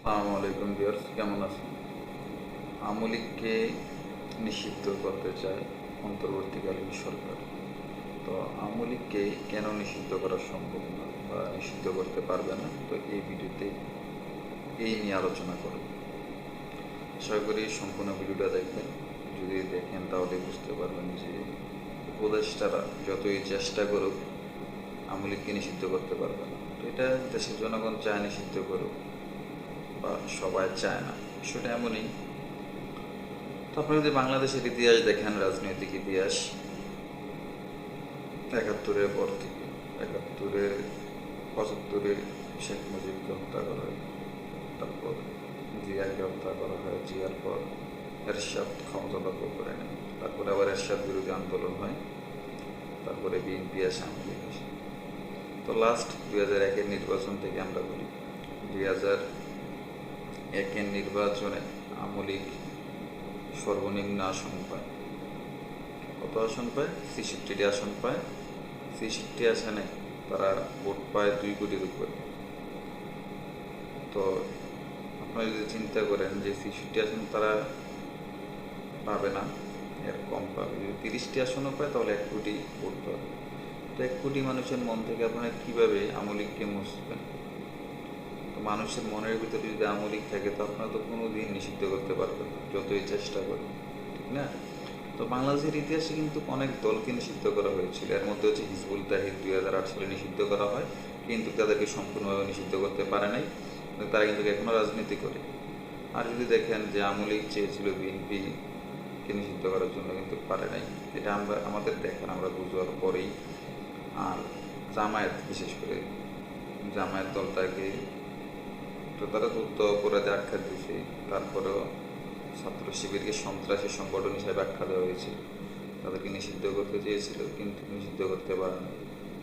আসসালামু আলাইকুম ভিউয়ার্স, কেমন আছেন? আমলিককে নিষিদ্ধ করতে চায় অন্তর্বর্তীকালীন সরকার। তো আমলিককে কেন নিষিদ্ধ করা সম্ভব না বা নিষিদ্ধ করতে পারবে না? তো এই ভিডিওতে এই নিয়ে আলোচনা করব। আশা করি সম্পূর্ণ ভিডিওটা দেখবেন। যদি দেখেন তাহলে বুঝতে পারবেন যে উপদেষ্টারা যতই চেষ্টা করুক আমলিককে নিষিদ্ধ করতে পারবে না। তো এটা দেশের জনগণ চায় নিষিদ্ধ করুক। বা সবাই চায় না সেটা এমনই। তো আপনি যদি বাংলাদেশের ইতিহাস দেখেন, রাজনৈতিক ইতিহাস, একাত্তরের পর থেকে, একাত্তরের, পঁচাত্তরে শেখ মুজিবকে হত্যা করা হয়, তারপর জিয়াকে হত্যা করা হয়, জিয়ার পর এরশাদ ক্ষমতা দখল করে নেয়, তারপরে আবার এরশাদ বিরোধী আন্দোলন হয়, তারপরে বিএনপি আসে। আমাদের তো লাস্ট দুই হাজার একের নির্বাচন থেকে আমরা বলি, দুই হাজার একের নির্বাচনে আমলিক সর্বনিম্ন আসন পায়। কত আসন পায়? ছেষট্টিটি আসন পায়। ছেষট্টি আসনে তারা ভোট পায় দুই কোটির উপরে। তো আপনারা যদি চিন্তা করেন যে ছেষট্টি আসন তারা পাবে না, এর কম পাবে। যদি তিরিশটি আসনও পায়, তাহলে এক কোটি ভোট পাবে। তো এক কোটি মানুষের মন থেকে আপনারা কীভাবে আমলিককে মুছবেন? মানুষের মনের ভিতরে যদি আমলিক থাকে তো আপনারা তো কোনো দিন নিষিদ্ধ করতে পারবেন যতই চেষ্টা করেন ঠিক না? তো বাংলাদেশের ইতিহাসে কিন্তু অনেক দলকে নিষিদ্ধ করা হয়েছিল। এর মধ্যে হচ্ছে হিজবুল তাহিদ দুই হাজার আট সালে নিষিদ্ধ করা হয়, কিন্তু তাদেরকে সম্পূর্ণভাবে নিষিদ্ধ করতে পারে নাই, তারা কিন্তু এখনও রাজনীতি করে। আর যদি দেখেন যে আমলিক চেয়েছিল বিএনপিকে নিষিদ্ধ করার জন্য, কিন্তু পারে নাই। এটা আমরা, আমাদের দেখেন আমরা বুঝবার পরেই, আর জামায়াত, বিশেষ করে জামায়াত দলটাকে যুদ্ধ অপরাধে আখ্যা দিয়েছে। তারপরেও ছাত্র শিবিরকে সন্ত্রাসী সংগঠন হিসেবে আখ্যা দেওয়া হয়েছে। তাদেরকে নিষিদ্ধ করতে চেয়েছিল, কিন্তু নিষিদ্ধ করতে পারেনি।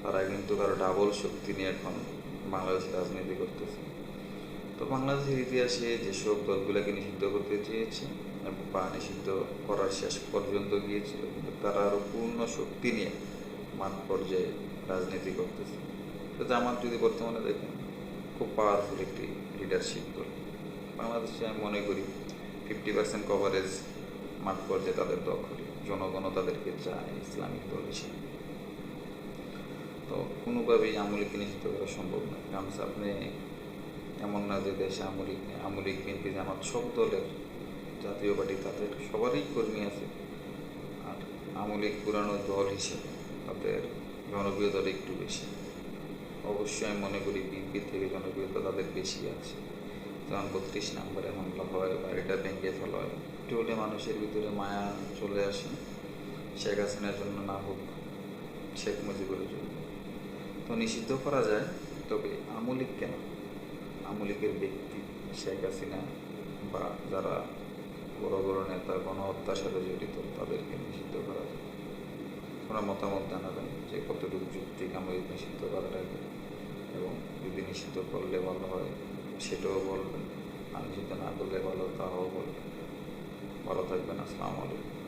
তারা কিন্তু কারও ডাবল শক্তি নিয়ে এখন বাংলাদেশে রাজনীতি করতেছে। তো বাংলাদেশের ইতিহাসে যেসব দলগুলোকে নিষিদ্ধ করতে চেয়েছে বা নিষিদ্ধ করার শেষ পর্যন্ত গিয়েছিল, কিন্তু তারা আরও পূর্ণ শক্তি নিয়ে মাঠ পর্যায়ে রাজনীতি করতেছে। তো জামাত যদি বর্তমানে দেখেন, খুব পাওয়ারফুল একটি লিডারশিপ দল বাংলাদেশে আমি মনে করি ফিফটি পার্সেন্ট কভারেজ মাঠ পর্যায়ে তাদের দখল জনগণও তাদেরকে চায় ইসলামিক দল হিসেবে। তো কোনোভাবেই আমলিকে নিষিদ্ধ করা সম্ভব না কারণ আপনি এমন না যে দেশে আমলিক আমলিক বিএনপি জামাত সব দলের জাতীয় পার্টি, তাদের সবারই কর্মী আছে। আর আমলিক পুরানো দল হিসেবে তাদের জনপ্রিয়তা একটু বেশি। অবশ্যই আমি মনে করি বিএনপি থেকে জনপ্রিয়তা তাদের বেশি আছে। যেমন বত্রিশ নম্বরে হামলা হয় বা বাড়িটা ভেঙে ফেলা হয়। একটু হলে মানুষের ভিতরে মায়া চলে আসে, শেখ হাসিনার জন্য না হোক, শেখ মুজিবের জন্য। তো নিষিদ্ধ করা যায়, তবে আমলিক কেন? আমলিকের ব্যক্তি শেখ হাসিনা বা যারা বড় বড় নেতা, গণহত্যার সাথে জড়িত, তাদেরকে নিষিদ্ধ করা যায়। ওরা মতামত জানাবেন যে কতটুকু যুক্তি আমলিক নিষিদ্ধ করাটাকে। এবং যদি নিষিদ্ধ করলে ভালো হয়, সেটাও বলবেন। আর নিষিদ্ধ না করলে ভালো তাও বলবেন। ভালো থাকবেন, আসসালামু আলাইকুম।